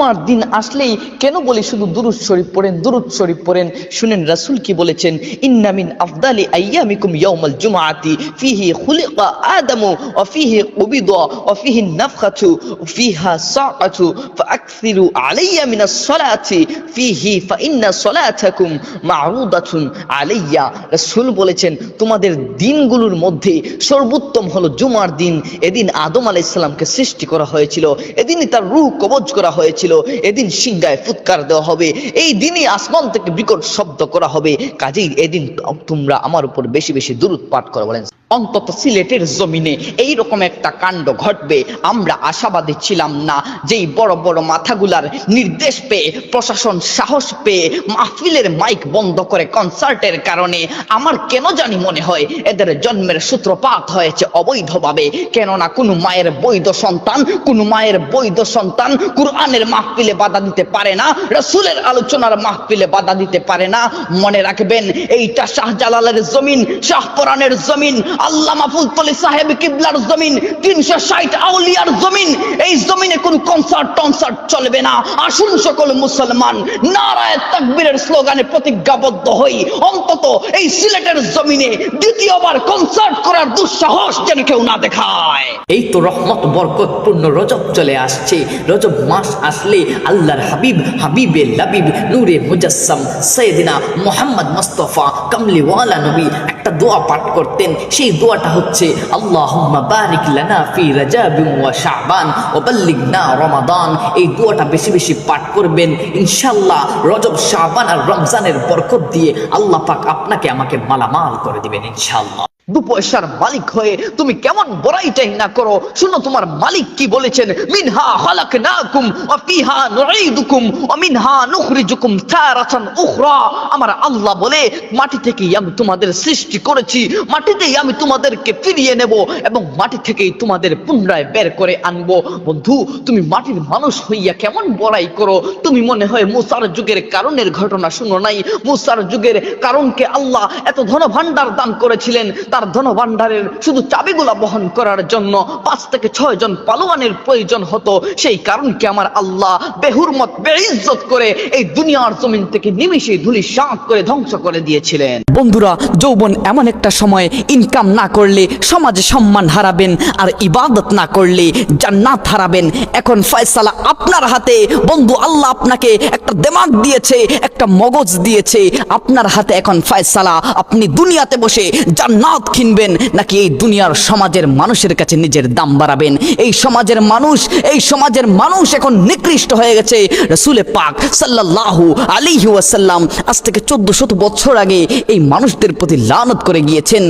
জুমার দিন আসলেই কেন বলি শুধু দুরুদ শরীফ পড়েন, দুরুদ শরীফ পড়েন? শুনেন রাসূল কি বলেছেন? ইন্না মিন আফদালি আইয়ামিকুম ইয়াউমাল জুমআতি, ফিহি খুলিকা আদামু, ওয়া ফিহি কুবিদা ওয়া ফিহি নাফখাতু ফিহা সাআতু, ফাআকসিরু আলাইয়া মিনাস সালাতি, ফিহি ফাইন্না সালাতাকুম মা'রুদাতুন আলাইয়া। রাসূল বলেছেন, তোমাদের দিনগুলোর মধ্যে সর্বোত্তম হলো জুমার দিন। এদিন আদম আলাইহিস সালামকে সৃষ্টি করা হয়েছিল। এদিনই তার রূহ কবজ করা হয়েছিল। এদিন সিংহায় ফুৎকার দেওয়া হবে, এই দিনই আসমান থেকে বিকট শব্দ করা হবে। কাজেই এদিন তোমরা আমার উপর বেশি বেশি দূরত পাঠ করো বলেন। অন্তত সিলেটের জমিনে এই রকম একটা কাণ্ড ঘটবে, আমরা আশাবাদী ছিলাম না। যেই বড় বড় মাথাগুলার নির্দেশ পেয়ে, প্রশাসন সাহস পেয়ে, মাহফিলের মাইক বন্ধ করে কনসার্টের কারণে আমার কেন জানি মনে হয় এদের জন্মের সূত্রপাত হয়েছে অবৈধভাবে। কেননা কোনো মায়ের বৈধ সন্তান, কোনো মায়ের বৈধ সন্তান কুরআনের মাহফিলে বাধা দিতে পারে না, রসুলের আলোচনার মাহফিলে বাধা দিতে পারে না। মনে রাখবেন, এইটা শাহজালালের জমিন, শাহপরানের জমিন আল্লাহ মাহফুজ তলি সাহেব কিবলার জমিন, তিনশো ষাট আউলিয়ার জমিন। এই জমিনে কোন কনসার্ট টনসার্ট চলবে না। আসুন সকল মুসলমান, নারায় তাকবীরের স্লোগানে প্রতিজ্ঞাবদ্ধ হই। অন্তত এই সিলেটের জমিনে দ্বিতীয়বার কনসার্ট করার দুঃসাহস যেন কেউ না দেখায়। এই তো রহমত, বরকতপূর্ণ রজব চলে আসছে। রজব মাস আসলে আল্লাহর হাবিব, হাবিবে লাবিব, নূরে মুজাসসাম সৈয়দিনা মোহাম্মদ মুস্তফা, কামলিওয়ালা নবী একটা দোয়া পাঠ করতেন। সেই দোয়াটা হচ্ছে, আল্লাহুম্মা বারিক লানা ফি রাজাবিন ওয়া শাবান ওয়া বাল্লিগনা রমাদান। এই দোয়াটা বেশি বেশি পাঠ করবেন। ইনশাআল্লাহ রজব, শাবান আর রমজানের বরকত দিয়ে আল্লাহ পাক আপনাকে আমাকে মালামাল করে দিবেন ইনশাআল্লাহ। দু পয়সার মালিক হয়ে তুমি কেমন বড়াইটাই না করো? শুনো, তোমার মালিক কি বলেছেন? মিনহা খালাকনাকুম ওয়া ফিহা নুঈদুকুম ওয়া মিনহা নুখরিজুকুম তারাতান উখরা। আমার আল্লাহ বলে, মাটি থেকেই আমি তোমাদের সৃষ্টি করেছি, মাটিতেই আমি তোমাদেরকে ফিরিয়ে নেব এবং মাটি থেকেই তোমাদের পুনরায় বের করে আনব। বন্ধু, তুমি মাটির মানুষ হইয়া কেমন বড়াই করো? তুমি মনে হয় মুসার যুগের কারণের ঘটনা শুনো নাই? মুসার যুগের কারণকে আল্লাহ এত ধন ভান্ডার দান করেছিলেন তার ধন ভান্ডারের শুধু চাবিগুলা বহন করার জন্য পাঁচ থেকে ছয় জন পালোয়ানের প্রয়োজন হতো। সেই কারণকে আমার আল্লাহ বেহুরমত, বেইজ্জত করে এই দুনিয়ার জমিন থেকে নিমিশে ধুলি শাঁক করে ধ্বংস করে দিয়েছিলেন। বন্ধুরা, যৌবন এমন একটা সময় ইনকাম না করলে সমাজে সম্মান হারাবেন আর ইবাদত না করলে জান্নাত হারাবেন। এখন ফয়সালা আপনার হাতে। বন্ধু, আল্লাহ আপনাকে একটা দেমাগ দিয়েছে, একটা মগজ দিয়েছে। আপনার হাতে এখন ফয়সালা। আপনি দুনিয়াতে বসে জান্নাত কিনবেন নাকি এই দুনিয়ার সমাজের মানুষের কাছে নিজের দাম বাড়াবেন? এই সমাজের মানুষ, এই সমাজের মানুষ এখন নিকৃষ্ট হয়ে গেছে। রসুলে পাক সাল্লাহু আলিহাসাল্লাম আজ থেকে চোদ্দ শত বছর আগে এই মানুষদের প্রতি লানত করে গিয়েছেন।